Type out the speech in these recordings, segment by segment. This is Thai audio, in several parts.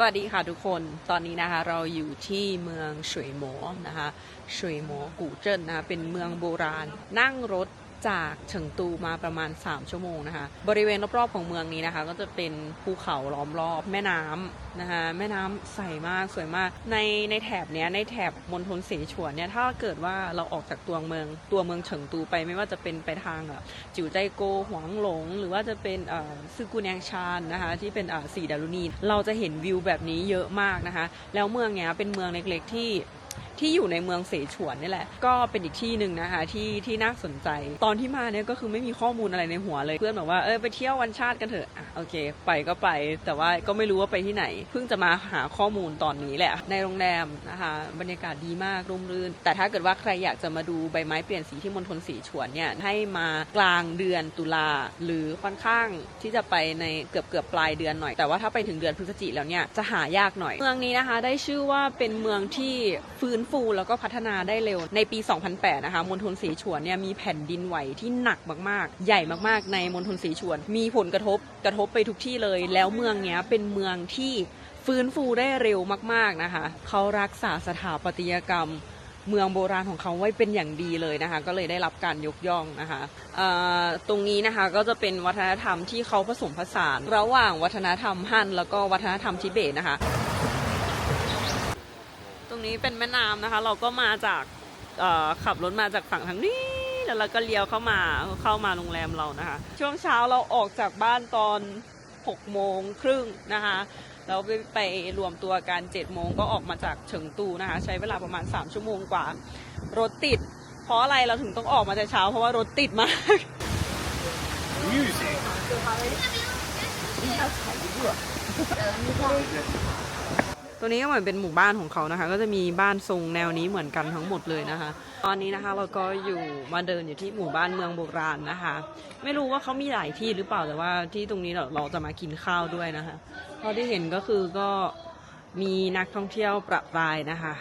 สวัสดีค่ะทุกคน ตอนนี้นะคะเราอยู่ที่เมืองฉวยหมอนะคะฉวยหมอกู่เจิ้นนะคะเป็นเมืองโบราณ นั่งรถ จากเฉิงตูมาประมาณ 3 ชั่วโมงนะคะ บริเวณรอบๆของเมืองนี้นะคะ ก็จะเป็นภูเขาล้อมรอบแม่น้ำนะคะ แม่น้ำใสมากสวยมาก ในในแถบเนี้ยในแถบมณฑลเสฉวนเนี่ยถ้าเกิดว่าเราออกจากตัวเมือง ตัวเมืองเฉิงตูไปไม่ว่าจะเป็นไปทางอะจิ๋วใจโกหวงหลง หรือว่าจะเป็นอ่อซึกุนแยงชานนะคะที่เป็นอ่าสีดารุณีเราจะเห็นวิวแบบนี้เยอะมากนะคะ แล้วเมืองเนี้ยเป็นเมืองเล็กๆที่ ที่อยู่ในเมืองเสฉวนนี่แหละ ก็เป็นอีกที่หนึ่งนะคะที่ที่น่าสนใจ ตอนที่มาเนี่ยก็คือไม่มีข้อมูลอะไรในหัวเลย เพื่อนบอกว่าเออไปเที่ยววันชาติกันเถอะอะโอเค ไปก็ไป แต่ว่าก็ไม่รู้ว่าไปที่ไหน เพิ่งจะมาหาข้อมูลตอนนี้แหละ ในโรงแรมนะคะบรรยากาศดีมากร่มรื่น แต่ถ้าเกิดว่าใครอยากจะมาดูใบไม้เปลี่ยนสีที่มณฑลสีฉวนเนี่ยให้มากลางเดือนตุลาหรือค่อนข้างที่จะไปในเกือบเกือบปลายเดือนหน่อย แต่ว่าถ้าไปถึงเดือนพฤศจิกแล้วเนี่ยจะหายากหน่อย เมืองนี้นะคะได้ชื่อว่าเป็นเมืองที่ฟื้นฟูแล้วก็พัฒนาได้เร็ว ในปี 2008 นะคะ มณฑลสีฉวนเนี่ยมีแผ่นดินไหวที่หนักมากๆ ใหญ่มากๆ ในมณฑลสีฉวน มีผลกระทบกระทบไปทุกที่เลย แล้วเมืองเนี้ยเป็นเมืองที่ฟื้นฟูได้เร็วมากๆนะคะ เขารักษาสถาปัตยกรรมเมืองโบราณของเขาไว้เป็นอย่างดีเลยนะคะ ก็เลยได้รับการยกย่องนะคะตรงนี้นะคะก็จะเป็นวัฒนธรรมที่เขาผสมผสาน ระหว่างวัฒนธรรมฮั่นแล้วก็วัฒนธรรมทิเบตนะคะ รงนี้เป็นแม่น้ำนะคะ เราก็มาจากเอ่อขับรถมาจากฝั่งทางนี้แล้วเราก็เลี้ยวเข้ามาเข้ามาโรงแรมเรานะคะ ช่วงเช้าเราออกจากบ้านตอน6โมงครึ่งนะคะแล้วไปไปรวมตัวกัน7โมงก็ออกมาจากเฉิงตูนะคะ ใช้เวลาประมาณ 3 ชั่วโมงกว่า รถติด เพราะอะไรเราถึงต้องออกมาแต่เช้า เพราะว่ารถติดมาก ตัวนี้ก็เหมือนเป็นหมู่บ้านของเขานะคะ ก็จะมีบ้านทรงแนวนี้เหมือนกันทั้งหมดเลยนะคะ ตอนนี้นะคะเราก็อยู่มาเดินอยู่ที่หมู่บ้านเมืองโบราณนะคะ ไม่รู้ว่าเขามีหลายที่หรือเปล่าแต่ว่าที่ตรงนี้เราเราจะมากินข้าวด้วยนะคะเท่าที่เห็นก็คือก็มีนักท่องเที่ยวประปรายนะคะ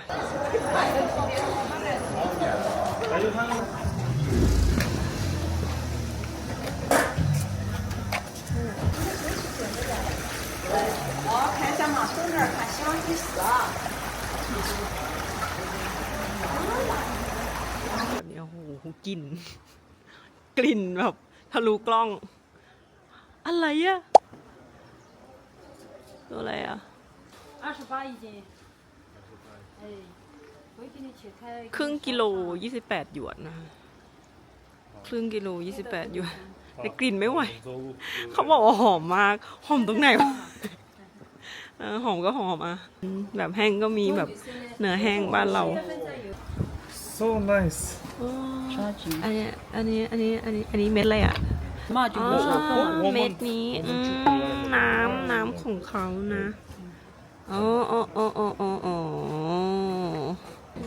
เนี่ยโอ้โหกลิ่น กลิ่นแบบทะลุกล้อง อะไรอะตัวอะไรอะ 二十八一斤。哎，我给你切开。 ครึ่งกิโลยี่สิบแปดหยวนนะคะครึ่งกิโลยี่สิบแปดหยวนแต่กลิ่นไม่ไหว เขาบอกว่าหอมมาก หอมตรงไหนวะ หอมก็หอมอะ แบบแห้งก็มีแบบเนื้อแห้งบ้านเรา so nice อันนี้อันนี้อันนี้อันนี้อันนี้เม็ดอะไรอะมาจุเม็ดนี้น้ำน้ำของเขานะโอ้โออ๋อ้โอ้โอ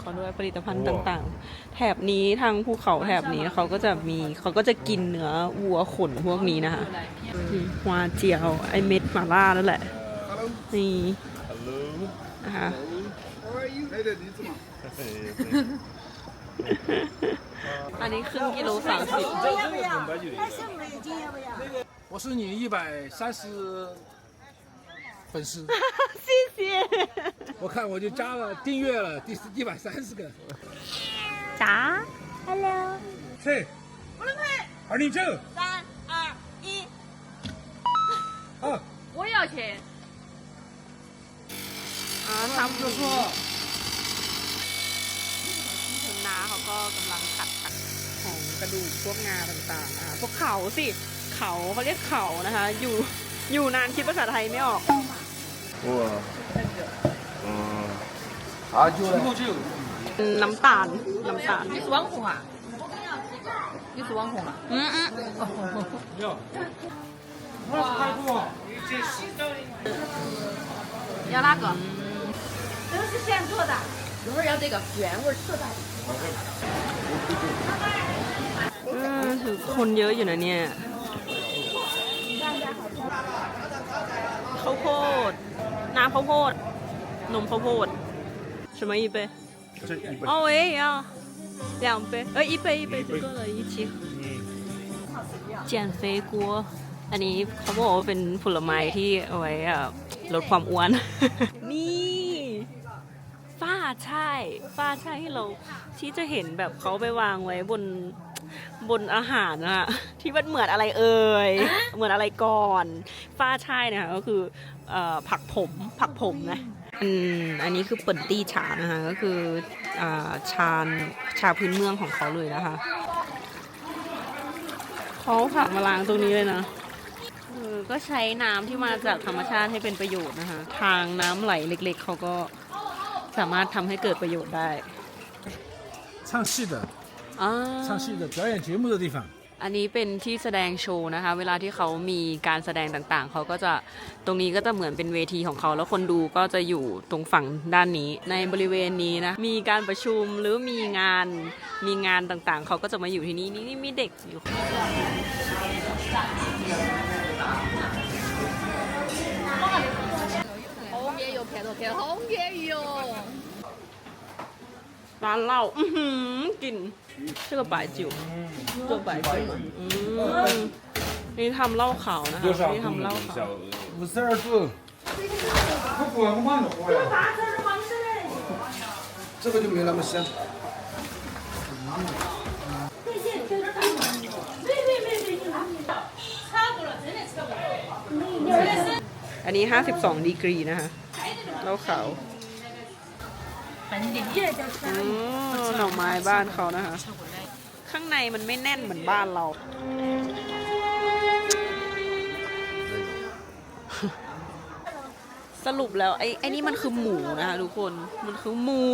เขาด้วยผลิตภัณฑ์ต่างๆ แถบนี้ทางภูเขาแถบนี้เขาก็จะมีเขาก็จะกินเนื้อวัวขนพวกนี้นะคะหัวเจียวไอเม็ดมาล่านั่นแหละ นี่ Hello. นะคะ อันนี้ครึ่งกิโลสามสิบ 我是你一百三十粉丝，谢谢。我看我就加了订阅了第一百三十个。咋？谁？二零九。三二一。啊，我要钱。 อ่าทำ 就说 คุณน้าเขาก็กำลังขัดขัดของกระดูกพวกงาต่างๆนะคะพวกเขาสิ เขาเขาเรียกเขานะคะ อยู่อยู่นานคิดภาษาไทยไม่ออก 我，嗯，啊，就一共就有 น้ำตาล น้ำตาล 你是网红啊？你是网红啊？ อืมอืม 要。我是开过。要哪个？ 都是现做的。一会儿要这个原味特大。 อืมถือคนเยอะอยู่นะเนี่ยข้าวโพด น้ำข้าวโพด นมข้าวโพด什么一杯？这一本。哦，我也要两杯，呃，一杯一杯就够了，一起喝。嗯，减肥锅 อันนี้เขาบอกว่าเป็นผลไม้ที่เอาไว้อ่ะ ลดความอ้วน นี่ฝ้า ใช่ฝ้าใช่ที่เราที่จะเห็นแบบเขาไปวางไว้บนบนอาหารอะที่มันเหมือนอะไรเอ่ยเหมือนอะไรก่อนฝ้าใช่นะคะก็คือเอ่อผักผมผักผมนะอืมอันนี้คือเปิ่นตี้ฉานะคะก็คืออ่าชาญชาพื้นเมืองของเขาเลยนะคะเขาผักมาล้างตรงนี้เลยนะเออก็ใช้น้ำที่มาจากธรรมชาติให้เป็นประโยชน์นะคะ ทางน้ำไหลเล็ก ๆเขาก็ สามารถทำให้เกิดประโยชน์ได้ 唱戏的， อ่า 唱戏的表演节目的地方。 อันนี้เป็นที่แสดงโชว์นะคะ เวลาที่เขามีการแสดงต่างๆ เขาก็จะตรงนี้ก็จะเหมือนเป็นเวทีของเขา แล้วคนดูก็จะอยู่ตรงฝั่งด้านนี้ ในบริเวณนี้นะ มีการประชุมหรือมีงานมีงานต่างๆ เขาก็จะมาอยู่ที่นี่นี่นี่มีเด็กอยู่ 红也有，甜的甜，红也有。 ร้านเหล้าอือหือกลิ่น这个白酒这个白酒อืมนี่ทำเหล้าขาวนะคะนี่ทำเหล้าขาว 五十二度，这个就没那么香。 อันนี้ 52 ดีกรีนะคะเหล้าขาว อืมหน่อไม้บ้านเขานะคะ ข้างในมันไม่แน่นเหมือนบ้านเรา สรุปแล้วไอ้ไอ้นี่มันคือหมูนะคะทุกคน มันคือหมู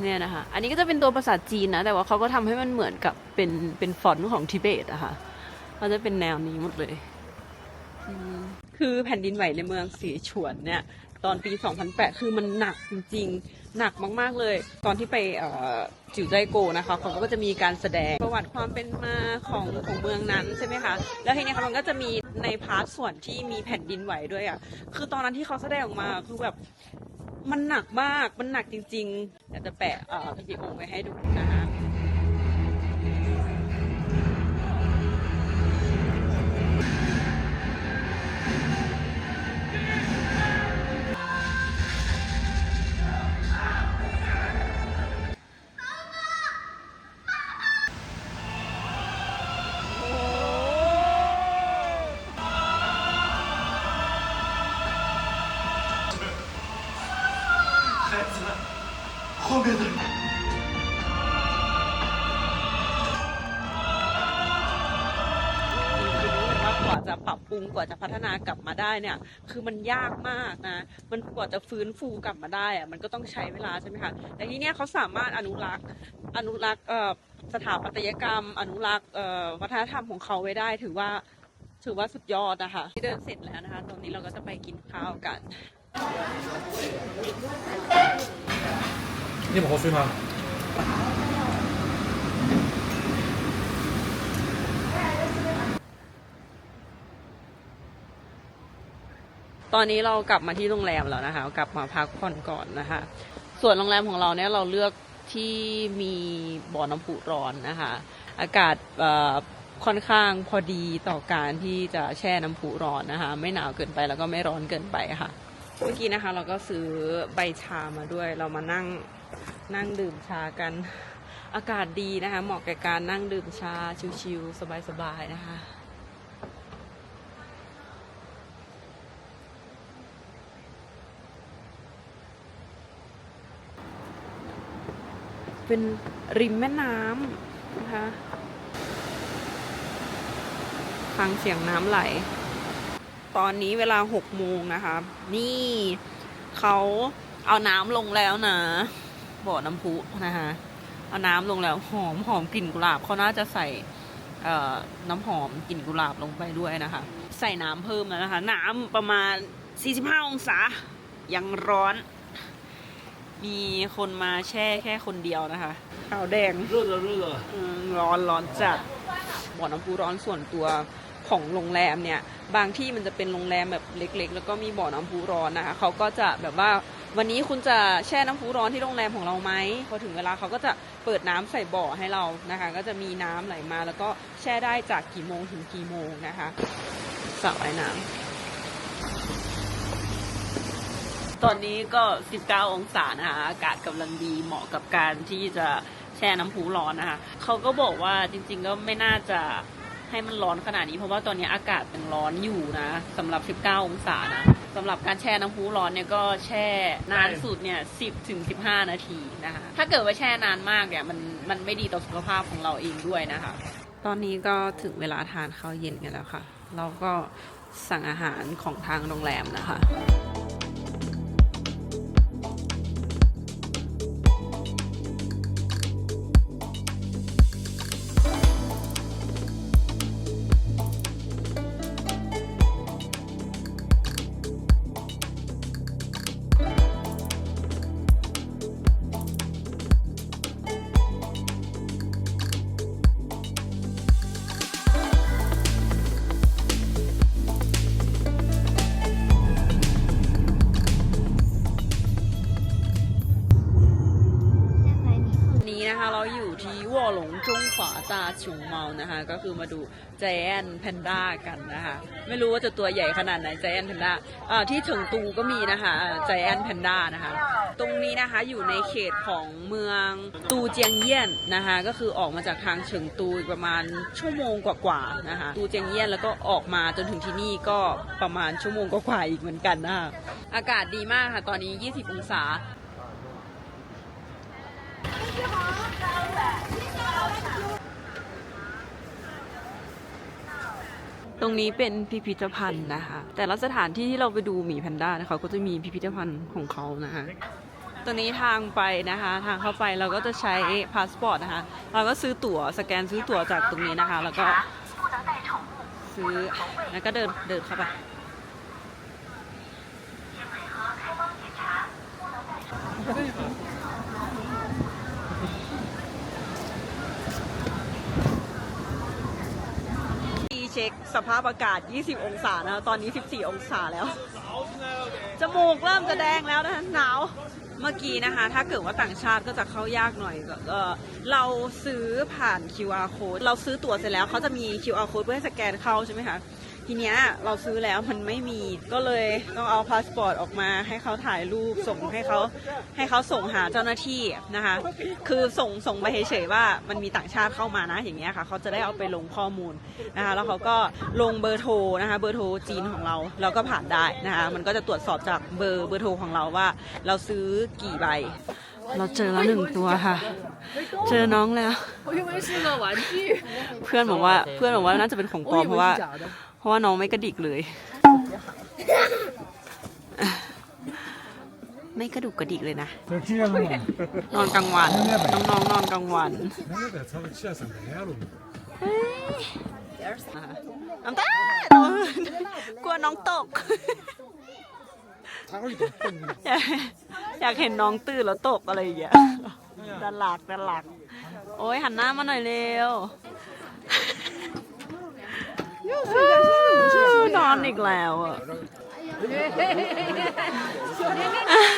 เนี่ยนะคะ อันนี้ก็จะเป็นตัวภาษาจีนนะ แต่ว่าเขาก็ทำให้มันเหมือนกับเป็นเป็นฟอนต์ของทิเบตอะค่ะเขาจะเป็นแนวนี้หมดเลย คือแผ่นดินไหวในเมืองสีฉวนเนี่ย ตอนปี 2008 คือมันหนักจริงๆ หนักมากๆเลย ตอนที่ไปจิ๋วใจโกนะคะเขาก็จะมีการแสดงประวัติความเป็นมาของของเมืองนั้นใช่ไหมคะแล้วทีนี้ยค่ะมันก็จะมีในพาร์ทส่วนที่มีแผ่นดินไหวด้วยอะคือตอนนั้นที่เขาแสดงออกมาคือแบบมันหนักมากมันหนักจริงๆเดี๋ยวจะแปะวิดีโอไว้ให้ดูนะคะ ปรุงกว่าจะพัฒนากลับมาได้เนี่ย คือมันยากมากนะ มันกว่าจะฟื้นฟูกลับมาได้อะมันก็ต้องใช้เวลาใช่ไหมคะแต่ที่เนี้ยเขาสามารถอนุรักษ์อนุรักษ์สถาปัตยกรรม อนุรักษ์วัฒนธรรมของเขาไว้ได้ถือว่าถือว่าสุดยอดนะคะที่เดินเสร็จแล้วนะคะ ตอนนี้เราก็จะไปกินข้าวกัน นี่ผมซื้อมา ตอนนี้เรากลับมาที่โรงแรมแล้วนะคะ กลับมาพักผ่อนก่อนนะคะ ส่วนโรงแรมของเราเนี่ยเราเลือกที่มีบ่อน้ำพุร้อนนะคะ อากาศค่อนข้างพอดีต่อการที่จะแช่น้ำพุร้อนนะคะ ไม่หนาวเกินไปแล้วก็ไม่ร้อนเกินไปค่ะ เมื่อกี้นะคะ เราก็ซื้อใบชามาด้วย เรามานั่งนั่งดื่มชากัน อากาศดีนะคะ เหมาะแก่การนั่งดื่มชาชิลๆสบายๆนะคะ เป็นริมแม่น้ำนะคะฟังเสียงน้ำไหล ตอนนี้เวลาหกโมงนะคะ นี่เขาเอาน้ำลงแล้วนะบ่อน้ำพุนะคะเอาน้ำลงแล้วหอมหอมกลิ่นกุหลาบเขาน่าจะใส่น้ำหอมกลิ่นกุหลาบลงไปด้วยนะคะ ใส่น้ำเพิ่มแล้วนะคะ น้ำประมาณ 45 องศายังร้อน มีคนมาแช่แค่คนเดียวนะคะขาวแดงเลือเลือร้อนร้อนจัดบ่อน้ำพุร้อนส่วนตัวของโรงแรมเนี่ย บางที่มันจะเป็นโรงแรมแบบเล็ก ๆ แล้วก็มีบ่อน้ำพุร้อนนะคะเขาก็จะแบบว่าวันนี้คุณจะแช่น้ำพุร้อนที่โรงแรมของเราไหมพอถึงเวลาเขาก็จะเปิดน้ำใส่บ่อให้เรานะคะ ก็จะมีน้ำไหลมาแล้วก็แช่ได้จากกี่โมงถึงกี่โมงนะคะสระว่ายน้ำ ตอนนี้ก็ 19 องศานะคะอากาศกำลังดีเหมาะกับการที่จะแช่น้ำพุร้อนนะคะเขาก็บอกว่าจริง ๆ ก็ไม่น่าจะให้มันร้อนขนาดนี้เพราะว่าตอนนี้อากาศมันร้อนอยู่นะสำหรับ 19 องศานะสำหรับการแช่น้ำพุร้อนเนี่ยก็แช่นานสุดเนี่ย 10ถึง15 นาทีนะคะถ้าเกิดว่าแช่นานมากเนี่ยมันมันไม่ดีต่อสุขภาพของเราเองด้วยนะคะ ตอนนี้ก็ถึงเวลาทานข้าวเย็นกันแล้วค่ะ เราก็สั่งอาหารของทางโรงแรมนะคะ นี้นะคะ เราอยู่ที่ว่อหลงจงขวาตาฉุงเมานะคะ ก็คือมาดูใจนแพนด้ากันนะคะ ไม่รู้ว่าจะตัวใหญ่ขนาดไหนใจนแพนด้าที่ถึงตูก็มีนะคะใจนแพนด้านะคะ ตรงนี้นะคะอยู่ในเขตของเมืองตูเจียงเยี่ยนนะคะ ก็คือออกมาจากทางเฉิงตูประมาณชั่วโมงกว่าๆนะคะ ตูเจียงเยี่ยนแล้วก็ออกมาจนถึงที่นี่ก็ประมาณชั่วโมงกว่าๆอีกเหมือนกันนะคะ อากาศดีมากค่ะ ตอนนี้ 20 องศา ตรงนี้เป็นพิพิธภัณฑ์นะคะ แต่ละสถานที่ที่เราไปดูหมีแพนด้านะคะก็จะมีพิพิธภัณฑ์ของเขานะคะตรงนี้ทางไปนะคะ ทางเข้าไปเราก็จะใช้พาสปอร์ตนะคะ เราก็ซื้อตั๋วสแกนซื้อตั๋วจากตรงนี้นะคะ แล้วก็ซื้อแล้วก็เดินเดินเข้าไป เช็คสภาพอากาศ 20 องศานะคะตอนนี้ 14 องศาแล้ว จมูกเริ่มจะแดงแล้วนะคะหนาว เมื่อกี้นะคะ ถ้าเกิดว่าต่างชาติก็จะเข้ายากหน่อยเออเราซื้อผ่าน QR code เราซื้อตั๋วเสร็จแล้วเขาจะมี QR code เพื่อให้สแกนเข้าใช่ไหมคะ ทีเนี้ยเราซื้อแล้วมันไม่มีก็เลยต้องเอาพาสปอร์ตออกมาให้เขาถ่ายรูปส่งให้เขาให้เขาส่งหาเจ้าหน้าที่นะคะ คือส่งส่งไปเฉยๆว่ามันมีต่างชาติเข้ามานะอย่างเงี้ยค่ะเขาจะได้เอาไปลงข้อมูลนะคะแล้วเขาก็ลงเบอร์โทรนะคะเบอร์โทรจีนของเราแล้วก็ผ่านได้นะคะมันก็จะตรวจสอบจากเบอร์เบอร์โทรของเราว่า เราซื้อกี่ใบเราเจอแล้วหนึ่งตัวค่ะ เจอน้องแล้ว เพื่อนบอกว่าเพื่อนบอกว่าน่าจะเป็นของปลอมเพราะว่า เพราะว่าน้องไม่กระดิกเลย ไม่กระดุกกระดิกเลยนะ นอนกลางวัน น้องๆนอนกลางวัน น้ำตากลัวน้องตก อยากเห็นน้องตื่นแล้วตกอะไรอย่างเงี้ยดันหลักดันหลัก โอ้ยหันหน้ามาหน่อยเร็ว นอนอีกแล้วอ่ะ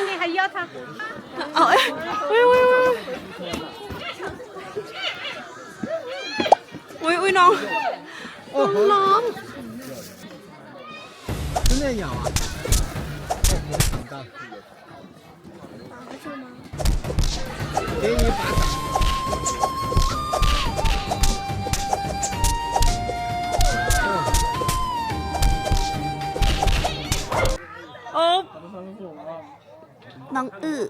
你还要它？ เอาเอ้ยอุ้ยอุ้ยอุ้ยอุ้ยอุ้ยน้องน้อง 真的咬啊？ น้องอื้อ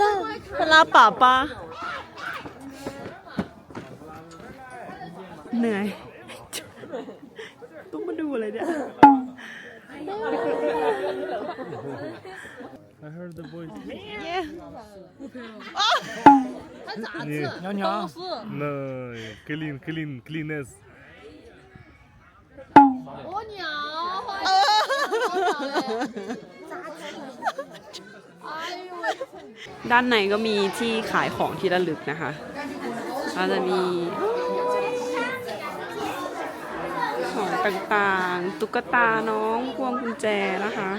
ต้าเวลาป่าปะเหนื่อย ต้องมาดูอะไรเนี่ย I heard the voice. 娘娘，那 clean clean cleanness. 我鸟，哎呦喂！ ด้านในก็มีที่ขายของที่ระลึกนะคะก็จะมีของต่างๆ ตุ๊กตาน้องพวงกุญแจนะคะ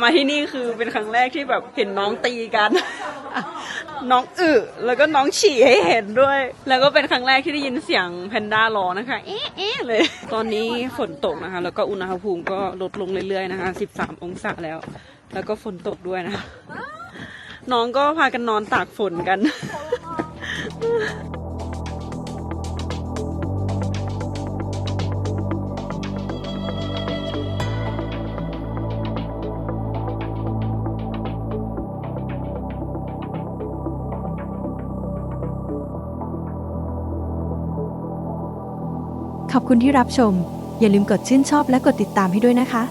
มาที่นี่คือเป็นครั้งแรกที่แบบเห็นน้องตีกัน น้องอึแล้วก็น้องฉี่ให้เห็นด้วย แล้วก็เป็นครั้งแรกที่ได้ยินเสียงแพนด้าร้องนะคะ เอ๊ะเอ๊ะเลย ตอนนี้ฝนตกนะคะ แล้วก็อุณหภูมิก็ลดลงเรื่อยๆนะคะ 13 องศาแล้ว แล้วก็ฝนตกด้วยนะ น้องก็พากันนอนตากฝนกัน ขอบคุณที่รับชม อย่าลืมกดชื่นชอบและกดติดตามให้ด้วยนะคะ